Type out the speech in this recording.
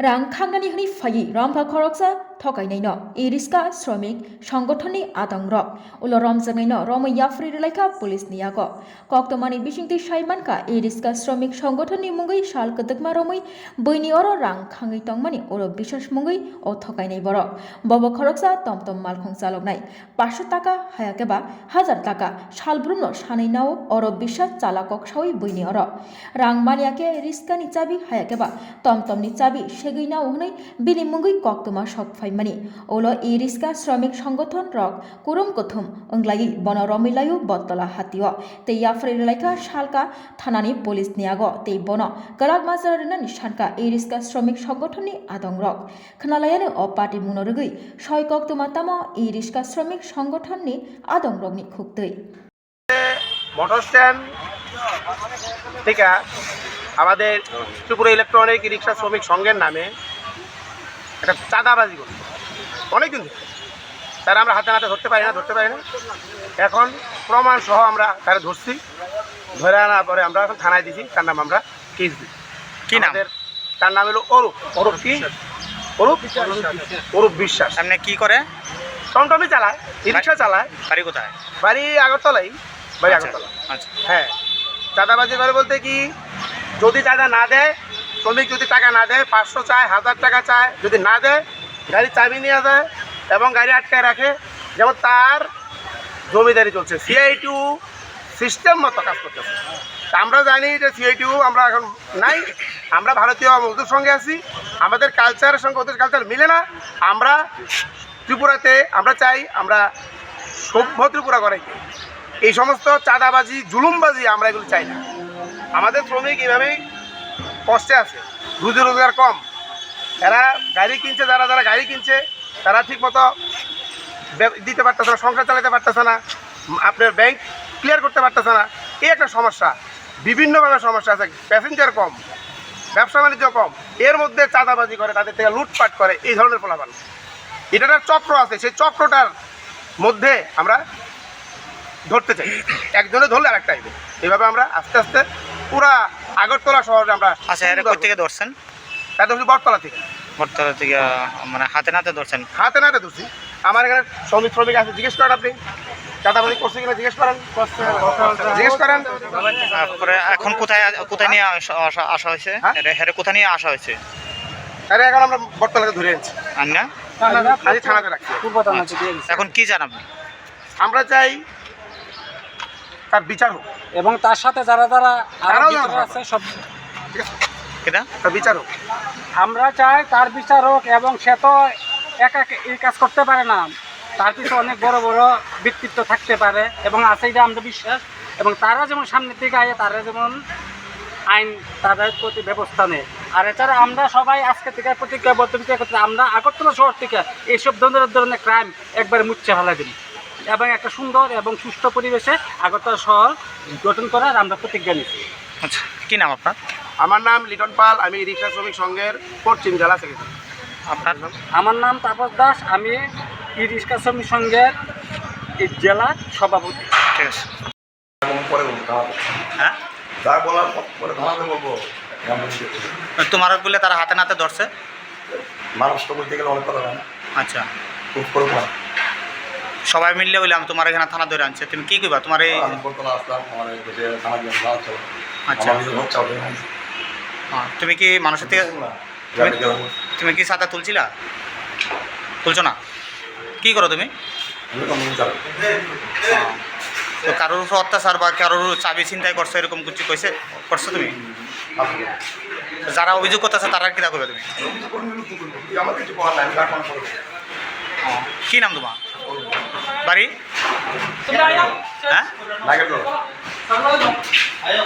রং খাঙ্গানি হনি phi Rambha খরকসা থকাইনাইন এ রিস্কা শ্রমিক সংগঠননি আদং rock wool রমজাঙাইন রম ইয়াফ্রি রেলাইকা police নিয়াক ককটমানি বিশিংতি সাইমানকা এ রিস্কা শ্রমিক সংগঠননি মুঙ্গই সাল কদকমা রমই বৈনি অর রাং খাঙ্গি তংমানি ওর বিশ্বাস মুঙ্গই ও থকাইনাই বর বব খরকসা তমতম মালখং চালকনাই পাঁচশো টাকা হায়াকেবা হাজার টাকা সালব্রুম সানাইনাও অর বিশ্বাস চালাকক সাউই বৈনি অর রাং মানিয়াকে রিস্কানি চাবি হায়াকেবা তমতমনি চাবি সে নাও হनै বিনি মুঙ্গৈ কক্তমা সক ফাইমানি ওলো ই রিস্কা শ্রমিক সংগঠন রক কুরম কথম ওংলাই বন রমিলায়ু বত্তলা হাতিও। তে ইয়াফ্রে রেলাইকা শালকা থানানি পুলিশ নিয়াগ তে বন। গলাগ মাজার রেনানি শানকা ই রিস্কা শ্রমিক সংগঠননি আদং রক। খনালায়ানো অ পার্টি মুনরগৈ ছয় কক্তমা তাম ই রিস্কা শ্রমিক সংগঠননি আদং রগনি খুবতৈ মোটর স্ট্যান্ড আমাদের ত্রিপুরা ইলেকট্রনিক রিক্সা শ্রমিক সংঘের নামে একটা চাঁদাবাজি করছে অনেকদিন ধরে। তারা আমরা হাতে নাতে ধরতে পারি না ধরতে পারি না। এখন প্রমাণ সহ আমরা তারা ধরছি। ধরে আনার পরে আমরা এখন থানায় দিছি তার নাম আমরা কেস দিই। কি নাম? তার নাম হলো অরূপ। অরূপ কি? অরূপ? অরূপ বিশ্বাস। সামনে কি করে? টমটমি চালায় রিক্সা চালায়। বাড়ি কোথায়? বাড়ি আগরতলাই বাড়ি আচ্ছা, আগরতলা। আচ্ছা। হ্যাঁ। চাঁদাবাজি করে বলতে কি যদি চাঁদা না দেয়, শ্রমিক যদি টাকা না দেয়, পাঁচশো চায়, হাজার টাকা চায়, যদি না দেয় গাড়ির চাবি নিয়ে যায় এবং গাড়ি আটকায় রাখে, যেমন তার জমিদারি চলছে সিআই টু সিস্টেম মতো কাজ করতেছে। আমরা জানি যে সিআই টু আমরা এখন নাই, আমরা ভারতীয় মজদুর সঙ্গে আছি, আমাদের কালচারের সঙ্গে ওদের কালচার মিলে না, আমরা ত্রিপুরাতে, আমরা চাই আমরা সভ্য ত্রিপুরা করাইতে এই সমস্ত চাঁদাবাজি, জুলুমবাজি আমরা এগুলো চাই না। আমাদের শ্রমিক এভাবেই কষ্টে আছে, রুজি রোজগার কম। এরা গাড়ি কিনছে, যারা যারা গাড়ি কিনছে, তারা ঠিক মতো দিতে পারতেছে না, সংসার চালাতে পারতেছে না আপনার ব্যাংক ক্লিয়ার করতে পারতেছে না। এই একটা সমস্যা। বিভিন্নভাবে সমস্যা আছে প্যাসেঞ্জার কম, ব্যবসা বাণিজ্য কম। এর মধ্যে চাঁদাবাজি করে, তাদের থেকে লুটপাট করে, এই ধরনের ফলাফল। এটা একটা চক্র আছে, সেই চক্রটার মধ্যে আমরা ধরতে চাই। একজনে ধরলে আরেকটা আইবে। এইভাবে আমরা আস্তে আস্তে পুরা আগরতলা শহরে আমরা আচ্ছা এর কই থেকে ধরছেন? তাদের বটতলা থেকে। বর্তমানে থেকে মানে হাতে নাতে ধরছেন? হাতে নাতে ধরছি। আমার এখানে শ্রমিক শ্রমিক আছে জিজ্ঞেস করেন আপনি। চাঁদাবাজি করছে কিনা জিজ্ঞেস করেন। জিজ্ঞেস করেন। তারপরে এখন কোথায় কোথায় নিয়ে আসা হয়েছে? হ্যাঁ? হেরে- হেরে কোথায় নিয়ে আসা হয়েছে? আরে এখন আমরা বটতলাকে ধরে আনছি। আর না? আজ থানাতে রাখছি। এখন কি জানাব আমরা চাই তার বিচার হোক। এবং তার সাথে যারা যারা ভিতরে আছে সব ঠিক আছে। কেটা তার বিচার হোক আমরা চাই তার বিচারক এবং সে তো একা এই কাজ করতে পারে না। তার পিছনে অনেক বড় বড় ব্যক্তিত্ব থাকতে পারে এবং আছে যে আমরা বিশ্বাস। এবং তারা যেমন সামনের দিকে আয় তারা যেমন আইন তাদের প্রতি ব্যবস্থা নেয়। আর এছাড়া আমরা সবাই আজকে থেকে প্রতিজ্ঞাবদ্ধ করতে আমরা আগরতলা শহর থেকে এইসব ধরনের ধরনের ক্রাইম একবারে মুচ্ছে ফেলা দিন এবং একটা সুন্দর এবং সুস্থ পরিবেশে আগরতলা শহর গঠন করার আমরা প্রতিজ্ঞা নিচ্ছি আচ্ছা কী নাম আপনার? আমার নাম লিটন পাল আমি রিক্সা শ্রমিক সংঘের পশ্চিম জেলা সেক্রেটারি আপনার নাম? আমার নাম তাপস দাস আমি ই রিক্সা শ্রমিক সংঘের এই জেলার সভাপতি। ঠিক আছে। পরে হ্যাঁ? যা বলার পরে দাঁড়াতে বলব। তোমার বলে তারা হাতে নাতে ধরছে? মানুষ তো বলতে গেলে অনেক কথা না। আচ্ছা। খুব করব না সবাই মিললে বললাম তোমার এখানে থানা ধরে আনছে। তুমি কি কইবা? তোমার এই আচ্ছা। হ্যাঁ, তুমি কি মানুষের থেকে তুমি কি সাদা তুলছিলা? তুলছো না? কি করো তুমি? তো কারোর উপর অত্যাচার বা কারোর চাবি চিন্তাই করছ এরকম কিছু কইছে? করছ তুমি? যারা অভিযোগ করতেছে তারা কিরা করবে তুমি? কি নাম তোমার? বাড়ি? হ্যাঁ?